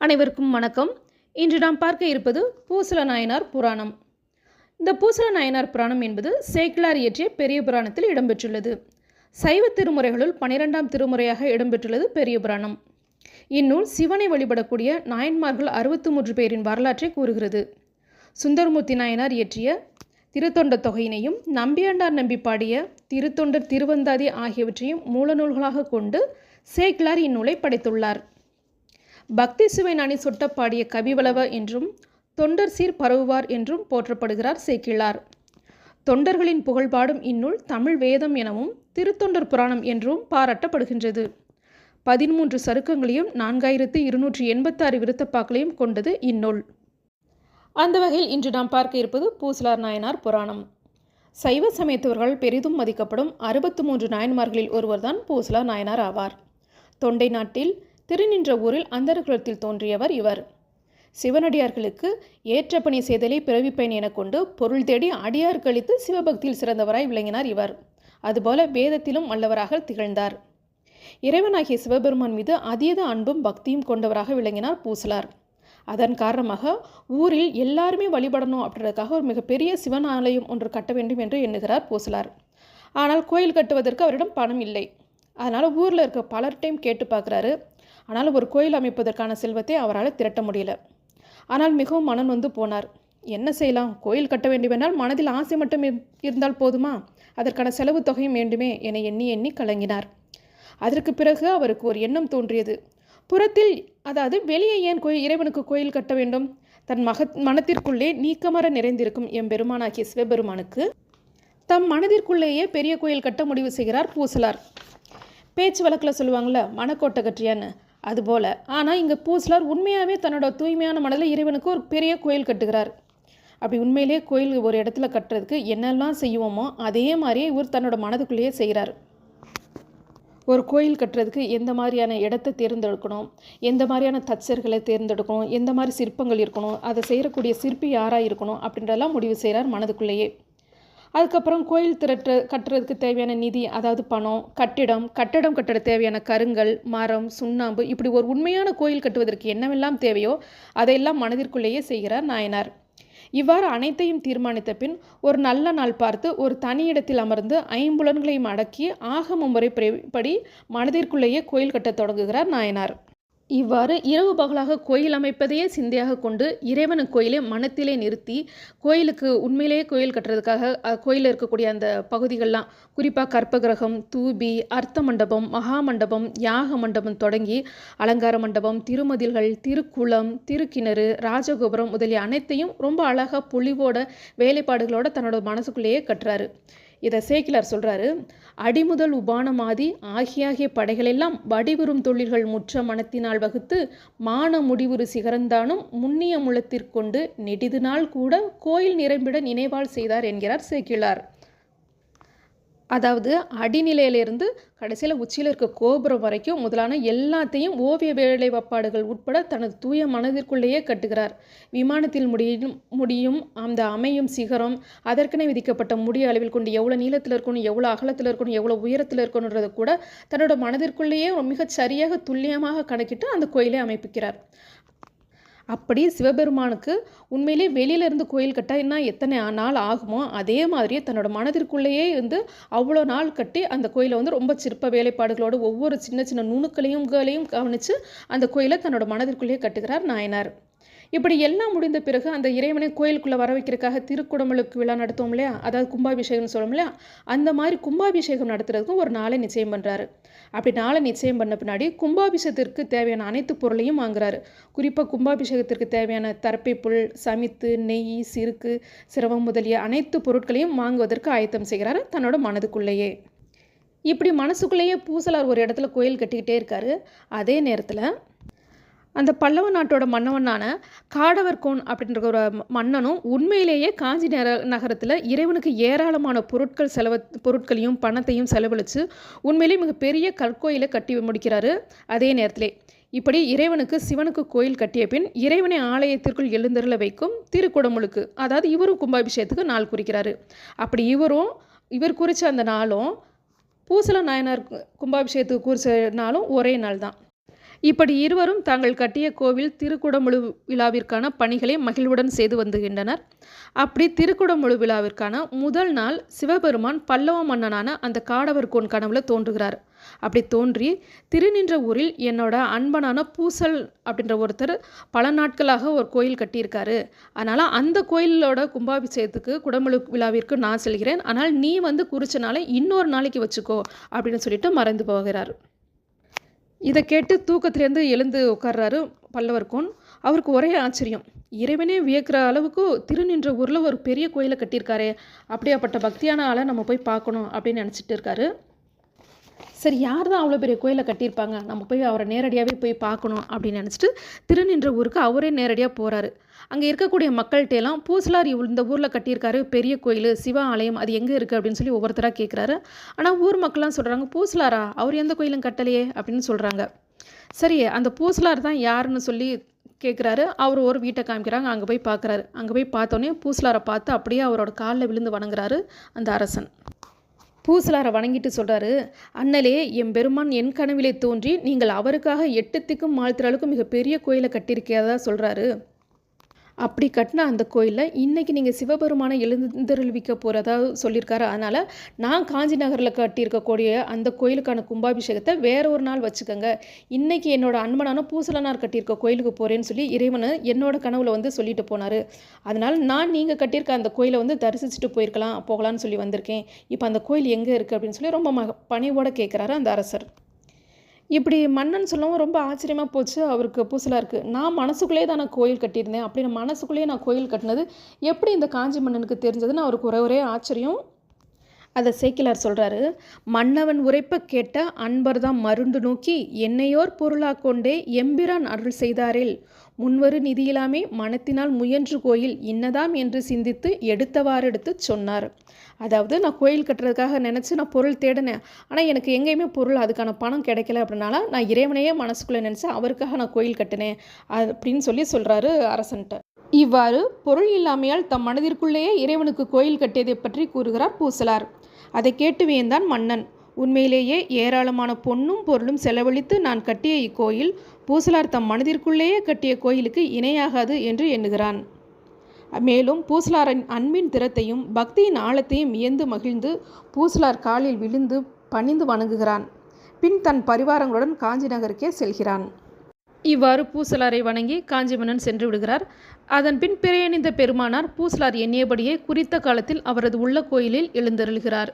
அனைவருக்கும் வணக்கம். இன்று நாம் பார்க்க இருப்பது பூசல நாயனார் புராணம். இந்த பூசல நாயனார் புராணம் என்பது சேக்கிலார் இயற்றிய பெரிய புராணத்தில் இடம்பெற்றுள்ளது. சைவ திருமுறைகளுள் பனிரெண்டாம் திருமுறையாக இடம்பெற்றுள்ளது பெரிய புராணம். இந்நூல் சிவனை வழிபடக்கூடிய நாயன்மார்கள் அறுபத்து மூன்று பேரின் வரலாற்றை கூறுகிறது. சுந்தரமூர்த்தி நாயனார் இயற்றிய திருத்தொண்டர் தொகையினையும் நம்பியாண்டார் நம்பி பாடிய திருத்தொண்டர் திருவந்தாதி ஆகியவற்றையும் மூலநூல்களாக கொண்டு சேக்கிலார் இந்நூலை படைத்துள்ளார். பக்தி சுவை நனி சுட்டப்பாடிய கவிவளவ என்றும் தொண்டர் சீர் பரவுவார் என்றும் போற்றப்படுகிறார் சேக்கிழார். தொண்டர்களின் புகழ்பாடும் இந்நூல் தமிழ் வேதம் எனவும் திருத்தொண்டர் புராணம் என்றும் பாராட்டப்படுகின்றது. பதிமூன்று சருக்கங்களையும் நான்காயிரத்து இருநூற்றி எண்பத்தாறு விருத்தப்பாக்களையும் கொண்டது இந்நூல். அந்த வகையில் இன்று நாம் பார்க்க இருப்பது பூசலார் நாயனார் புராணம். சைவ சமயத்தவர்கள் பெரிதும் மதிக்கப்படும் அறுபத்து மூன்று நாயன்மார்களில் ஒருவர்தான் பூசலார் நாயனார் ஆவார். தொண்டை நாட்டில் திருநின்ற ஊரில் அந்தரகுலத்தில் தோன்றியவர் இவர். சிவனடியார்களுக்கு ஏற்ற பணி செய்தலை பிறவிப்பயன் என கொண்டு பொருள் தேடி அடியார் கழித்து சிவபக்தியில் சிறந்தவராய் விளங்கினார் இவர். அதுபோல வேதத்திலும் வல்லவராக திகழ்ந்தார். இறைவனாகிய சிவபெருமான் மீது அதீத அன்பும் பக்தியும் கொண்டவராக விளங்கினார் பூசலார். அதன் காரணமாக ஊரில் எல்லாருமே வழிபடணும் அப்படின்றதுக்காக ஒரு மிகப்பெரிய சிவன் ஆலயம் ஒன்று கட்ட வேண்டும் என்று எண்ணுகிறார் பூசலார். ஆனால் கோயில் கட்டுவதற்கு அவரிடம் பணம் இல்லை. அதனால் ஊரில் இருக்க பலர்கிட்டையும் கேட்டு பார்க்குறாரு. ஆனால் ஒரு கோயில் அமைப்பதற்கான செல்வத்தை அவரால் திரட்ட முடியல. ஆனால் மிகவும் மனம் வந்து போனார். என்ன செய்யலாம்? கோயில் கட்ட வேண்டுமென்றால் மனதில் ஆசை மட்டும் இருந்தால் போதுமா? அதற்கான செலவு தொகையும் வேண்டுமே என எண்ணி எண்ணி கலங்கினார். அதற்கு பிறகு அவருக்கு ஒரு எண்ணம் தோன்றியது. புறத்தில் அதாவது வெளியே ஏன் கோயில் இறைவனுக்கு கோயில் கட்ட வேண்டும்? தன் மக மனத்திற்குள்ளே நீக்கமர நிறைந்திருக்கும் எம்பெருமானாகிய சிவபெருமானுக்கு? தம் மனதிற்குள்ளேயே பெரிய கோயில் கட்ட முடிவு செய்கிறார் பூசலார். பேச்சு வழக்கில் சொல்லுவாங்கள்ல மனக்கோட்டை கற்றியான்னு அதுபோல். ஆனால் இங்கே பூசலார் உண்மையாகவே தன்னோட தூய்மையான மனதில் இறைவனுக்கு ஒரு பெரிய கோயில் கட்டுகிறார். அப்படி உண்மையிலே கோயில் ஒரு இடத்துல கட்டுறதுக்கு என்னெல்லாம் செய்வோமோ அதே மாதிரியே இவர் தன்னோட மனதுக்குள்ளேயே செய்கிறார். ஒரு கோயில் கட்டுறதுக்கு எந்த மாதிரியான இடத்தை தேர்ந்தெடுக்கணும் எந்த மாதிரியான தச்சர்களை தேர்ந்தெடுக்கணும் எந்த மாதிரி சிற்பங்கள் இருக்கணும் அதை செய்யக்கூடிய சிற்பி யாராக இருக்கணும் அப்படின்றதெல்லாம் முடிவு செய்கிறார் மனதுக்குள்ளேயே. அதுக்கப்புறம் கோயில் திரட்டு கட்டுறதுக்கு தேவையான நிதி அதாவது பணம் கட்டிடம் கட்டடம் கட்டட தேவையான கருங்கல் மரம் சுண்ணாம்பு இப்படி ஒரு உண்மையான கோயில் கட்டுவதற்கு என்னவெல்லாம் தேவையோ அதையெல்லாம் மனதிற்குள்ளேயே செய்கிறார் நாயனார். இவ்வாறு அனைத்தையும் தீர்மானித்த பின் ஒரு நல்ல நாள் பார்த்து ஒரு தனி இடத்தில் அமர்ந்து ஐம்புலன்களையும் அடக்கி ஆகம முறைப்படி மனதிற்குள்ளேயே கோயில் கட்டத் தொடங்குகிறார் நாயனார். இவ்வாறு இரவு பகலாக கோயில் அமைப்பதையே சிந்தையாக கொண்டு இறைவனு கோயிலை மனத்திலே நிறுத்தி கோயிலுக்கு உண்மையிலேயே கோயில் கட்டுறதுக்காக கோயிலில் இருக்கக்கூடிய அந்த பகுதிகள்லாம் குறிப்பாக கற்பகிரகம் தூபி அர்த்த மண்டபம் மகா மண்டபம் யாக மண்டபம் தொடங்கி அலங்கார மண்டபம் திருமதில்கள் திருக்குளம் திருக்கிணறு ராஜகோபுரம் முதலிய அனைத்தையும் ரொம்ப அழகாக பொலிவோட வேலைப்பாடுகளோட தன்னோட மனசுக்குள்ளேயே கட்டுறாரு. இதை சேக்கிலார் சொல்கிறாரு அடிமுதல் உபானமாதி ஆகியாகிய படைகளெல்லாம் வடிவரும் தொழில்கள் முற்ற மனத்தினால் வகுத்து மான முடிவுறு சிகரந்தானும் முன்னிய முளத்திற்கொண்டு நெடிது நாள் கூட கோயில் நிரம்பிட நினைவால் செய்தார் என்கிறார் சேக்கிலார். அதாவது அடிநிலையிலிருந்து கடைசியில் உச்சியில் இருக்க கோபுரம் வரைக்கும் முதலான எல்லாத்தையும் ஓவிய வேலை வப்பாடுகள் உட்பட தனது தூய மனதிற்குள்ளேயே கட்டுகிறார். விமானத்தில் முடியும் முடியும் அந்த அமையும் சிகரம் அதற்கென விதிக்கப்பட்ட முடிய அளவில் கொண்டு எவ்வளோ நீளத்தில் இருக்கணும் எவ்வளோ அகலத்தில் இருக்கணும் எவ்வளோ உயரத்தில் இருக்கணுன்றது கூட தன்னோட மனதிற்குள்ளேயே மிகச் சரியாக துல்லியமாக கணக்கிட்டு அந்த கோயிலை அமைப்பிக்கிறார். அப்படி சிவபெருமானுக்கு உண்மையிலே வெளியிலேருந்து கோயில் கட்ட என்ன எத்தனை நாள் ஆகுமோ அதே மாதிரியே தன்னோட மனதிற்குள்ளேயே வந்து அவ்வளோ நாள் கட்டி அந்த கோயிலை வந்து ரொம்ப சிற்ப வேலைப்பாடுகளோடு ஒவ்வொரு சின்ன சின்ன நுணுக்களையும் கவனித்து அந்த கோயிலை தன்னோட மனதிற்குள்ளேயே கட்டுகிறார் நாயனார். இப்படி எல்லாம் முடிந்த பிறகு அந்த இறைவனை கோயிலுக்குள்ளே வர வைக்கிறதுக்காக திருக்குடமலுக்கு விழா நடத்துவோம் இல்லையா? அதாவது கும்பாபிஷேகம்னு சொல்லும் இல்லையா? அந்த மாதிரி கும்பாபிஷேகம் நடத்துறதுக்கும் ஒரு நாளை நிச்சயம் பண்ணுறாரு அப்படி நாளை நிச்சயம் பண்ண பின்னாடி கும்பாபிஷேகத்திற்கு தேவையான அனைத்து பொருளையும் வாங்குறாரு. குறிப்பாக கும்பாபிஷேகத்திற்கு தேவையான தரப்பை புல் சமித்து நெய் சிறுக்கு சிரவம் முதலிய அனைத்து பொருட்களையும் வாங்குவதற்கு ஆயத்தம் செய்கிறாரு தன்னோட மனதுக்குள்ளேயே. இப்படி மனசுக்குள்ளேயே பூசலார் ஒரு இடத்துல கோயில் கட்டிக்கிட்டே இருக்காரு. அதே நேரத்தில் அந்த பல்லவ நாட்டோட மன்னவனான காடவர்கோன் அப்படின்ற ஒரு மன்னனும் உண்மையிலேயே காஞ்சி நகர நகரத்தில் இறைவனுக்கு ஏராளமான பொருட்கள் செலவு பொருட்களையும் பணத்தையும் செலவழித்து உண்மையிலேயே மிகப்பெரிய கற்கோயிலை கட்டி முடிக்கிறாரு அதே நேரத்திலே. இப்படி இறைவனுக்கு சிவனுக்கு கோயில் கட்டிய பின் இறைவனை ஆலயத்திற்குள் எழுந்தருள வைக்கும் திருக்குடமுழுக்கு அதாவது இவரும் கும்பாபிஷேகத்துக்கு நாள் குறிக்கிறாரு. அப்படி இவரும் இவர் குறித்த அந்த நாளும் பூசல நாயனார் கும்பாபிஷேகத்துக்கு குறித்த நாளும் ஒரே நாள் தான் இப்படி இருவரும் தாங்கள் கட்டிய கோவில் திருக்குடமுழு விழாவிற்கான பணிகளை மகிழ்வுடன் செய்து வந்துகின்றனர். அப்படி திருக்குடமுழு விழாவிற்கான முதல் நாள் சிவபெருமான் பல்லவ மன்னனான அந்த காடவர் கோன் கனவுல தோன்றுகிறார். அப்படி தோன்றி திருநின்ற ஊரில் என்னோட அன்பனான பூசல் அப்படின்ற ஒருத்தர் பல நாட்களாக ஒரு கோயில் கட்டியிருக்காரு. அதனால் அந்த கோயிலோட கும்பாபிஷேகத்துக்கு குடமுழு விழாவிற்கு நான் செல்கிறேன். ஆனால் நீ வந்து குறிச்சனால இன்னொரு நாளைக்கு வச்சுக்கோ அப்படின்னு சொல்லிட்டு மறைந்து போகிறார். இதை கேட்டு தூக்கத்திலேருந்து எழுந்து உட்கார்றாரு பல்லவர்கோன் அவருக்கு ஒரே ஆச்சரியம். இறைவனே வியக்கிற அளவுக்கு திருநின்ற ஊரில் ஒரு பெரிய கோயிலை கட்டியிருக்காரே. அப்படியாப்பட்ட பக்தியான ஆளை நம்ம போய் பார்க்கணும் அப்படின்னு நினச்சிட்டு இருக்காரு. சரி யார் தான் அவ்வளோ பெரிய கோயிலை கட்டியிருப்பாங்க? நம்ம போய் அவரை நேரடியாகவே போய் பார்க்கணும் அப்படின்னு நினச்சிட்டு திருநின்ற ஊருக்கு அவரே நேரடியாக போகிறாரு அங்கே இருக்கக்கூடிய மக்கள்கிட்ட எல்லாம் பூசலார் இந்த ஊரில் கட்டியிருக்காரு பெரிய கோயில் சிவ ஆலயம் அது எங்கே இருக்குது அப்படின்னு சொல்லி ஒவ்வொருத்தராக கேட்குறாரு ஆனால் ஊர் மக்கள்லாம் சொல்கிறாங்க பூசலாரா? அவர் எந்த கோயிலும் கட்டலையே அப்படின்னு சொல்கிறாங்க சரி அந்த பூசலார் தான் யாருன்னு சொல்லி கேட்குறாரு அவர் ஒரு வீட்டை காமிக்கிறாங்க அங்கே போய் பார்க்குறாரு அங்கே போய் பார்த்தோன்னே பூசலாரை பார்த்து அப்படியே அவரோட காலில் விழுந்து வணங்குறாரு அந்த அரசன். பூசலாரை வணங்கிட்டு சொல்கிறாரு அண்ணலே என் பெருமான் என் கனவிலே தோன்றி நீங்கள் அவருக்காக எட்டுத்துக்கும் மாழ்த்துற அளவுக்கு மிகப்பெரிய கோயிலை கட்டியிருக்கிறதா சொல்கிறாரு அப்படி கட்டின அந்த கோயிலில் இன்றைக்கி நீங்கள் சிவபெருமானை எழுந்தருள்விக்க போகிறதா சொல்லியிருக்காரு. அதனால் நான் காஞ்சி நகரில் கட்டியிருக்கக்கூடிய அந்த கோயிலுக்கான கும்பாபிஷேகத்தை வேற ஒரு நாள் வச்சுக்கோங்க. இன்றைக்கி என்னோட அன்பனான பூசலனார் கட்டியிருக்க கோயிலுக்கு போகிறேன்னு சொல்லி இறைவனை என்னோட கனவுல வந்து சொல்லிட்டு போனார். அதனால் நான் நீங்கள் கட்டியிருக்க அந்த கோயிலை வந்து தரிசிச்சுட்டு போயிருக்கலாம் போகலான்னு சொல்லி வந்திருக்கேன். இப்போ அந்த கோயில் எங்கே இருக்குது அப்படின்னு சொல்லி ரொம்ப ம பணிவோடு கேட்குறாரு அந்த அரசர். இப்படி மன்னன் சொல்லவும் ரொம்ப ஆச்சரியமாக போச்சு. அவருக்கு பூசலாக இருக்குது நான் மனசுக்குள்ளேயே தான் நான் கோயில் கட்டியிருந்தேன். அப்படின்னு மனசுக்குள்ளேயே நான் கோயில் கட்டினது எப்படி இந்த காஞ்சி மன்னனுக்கு தெரிஞ்சதுன்னு அவருக்கு ஒரே ஒரே ஆச்சரியம். அதை சேக்கிலார் சொல்கிறாரு மன்னவன் உரைப்ப கேட்ட அன்பர்தாம் மருந்து நோக்கி என்னையோர் பொருளாக கொண்டே எம்பிரான் அருள் செய்தாரேல். முன்வரு நிதியிலாமே மனத்தினால் முயன்று கோயில் இன்னதாம் என்று சிந்தித்து எடுத்தவாறெடுத்து சொன்னார். அதாவது நான் கோயில் கட்டுறதுக்காக நினச்சி நான் பொருள் தேடினேன். ஆனால் எனக்கு எங்கேயுமே பொருள் அதுக்கான பணம் கிடைக்கல அப்படின்னால நான் இறைவனையே மனசுக்குள்ளே நினச்சி அவருக்காக நான் கோயில் கட்டினேன் அப்படின்னு சொல்லி சொல்கிறாரு அரசன்ட்ட. இவ்வாறு பொருள் இல்லாமையால் தம் மனதிற்குள்ளேயே இறைவனுக்கு கோயில் கட்டியதை பற்றி கூறுகிறார் பூசலார். அதை கேட்டு வியந்தான் மன்னன். உண்மையிலேயே ஏராளமான பொன்னும் பொருளும் செலவழித்து நான் கட்டிய இக்கோயில் பூசலார் தம் மனதிற்குள்ளேயே கட்டிய கோயிலுக்கு இணையாகாது என்று எண்ணுகிறான். மேலும் பூசலாரின் அன்பின் திறத்தையும் பக்தியின் ஆழத்தையும் வியந்து மகிழ்ந்து பூசலார் காலில் விழுந்து பணிந்து வணங்குகிறான். பின் தன் பரிவாரங்களுடன் காஞ்சி நகருக்கே செல்கிறான். இவ்வாறு பூசலாரை வணங்கி காஞ்சிமன்னன் சென்று விடுகிறார். அதன் பின் பிறையணிந்த பெருமானார் பூசலார் எண்ணியபடியே குறித்த காலத்தில் அவரது உள்ள கோயிலில் எழுந்தருள்கிறார்.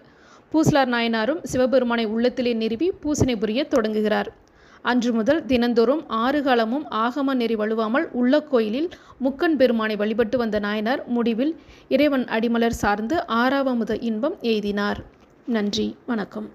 பூசலார் நாயனாரும் சிவபெருமானை உள்ளத்திலே நிறுவி பூசனை புரிய தொடங்குகிறார். அன்று முதல் தினந்தோறும் ஆறு காலமும் ஆகம நெறி வலுவாமல் உள்ள கோயிலில் முக்கன் பெருமானை வழிபட்டு வந்த நாயனார் முடிவில் இறைவன் அடிமலர் சார்ந்து ஆறாவமுத இன்பம் எய்தினார். நன்றி வணக்கம்.